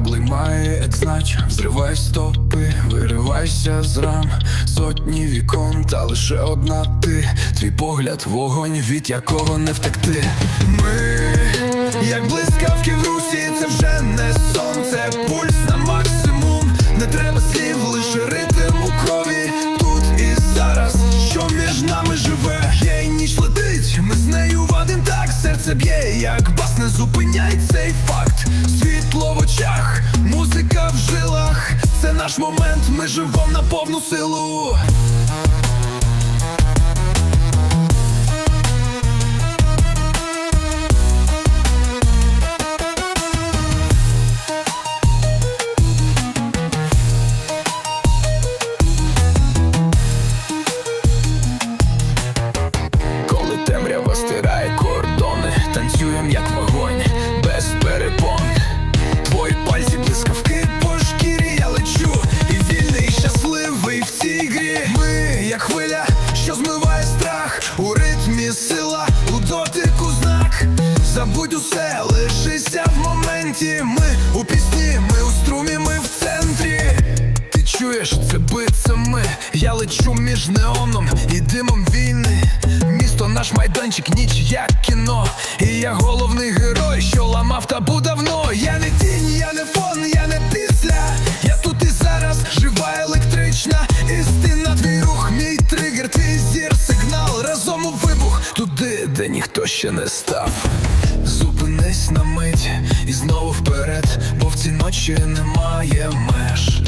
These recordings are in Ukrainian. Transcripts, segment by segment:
Кораблик як знач, взривай стопи, виривайся з рам. Сотні вікон, та лише одна ти. Твій погляд, вогонь, від якого не втекти. Ми, Серце б'є, як бас не зупиняй цей факт. Світло в очах, музика в жилах. Це наш момент, ми живемо на повну силу Забудь усе, лишися в моменті. Ми у пісні, ми у струмі, ми в центрі. Ти чуєш, це це ми. Я лечу між неоном і димом війни. Місто наш майданчик, ніч як кіно. І я головний герой, що ламав та давно. Де ніхто ще не став. Зупинись на мить і знову вперед, бо в цій ночі немає меж.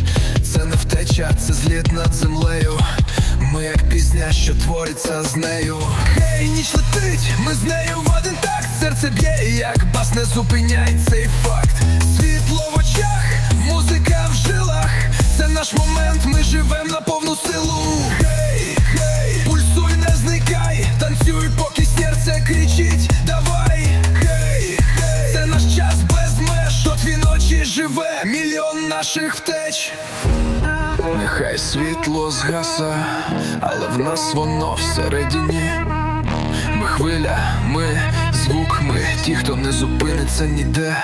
Це не втеча, це зліт над землею. Ми як пісня, що твориться з нею. Хей, ніч летить, ми з нею в один так серце б'є, як бас не зупиняй цей факт. Світло в очах, музика в жилах. Живе, мільйон наших втеч. Нехай світло згаса, але в нас воно всередині. Ми хвиля, ми звук, ми ті, хто не зупиниться ніде.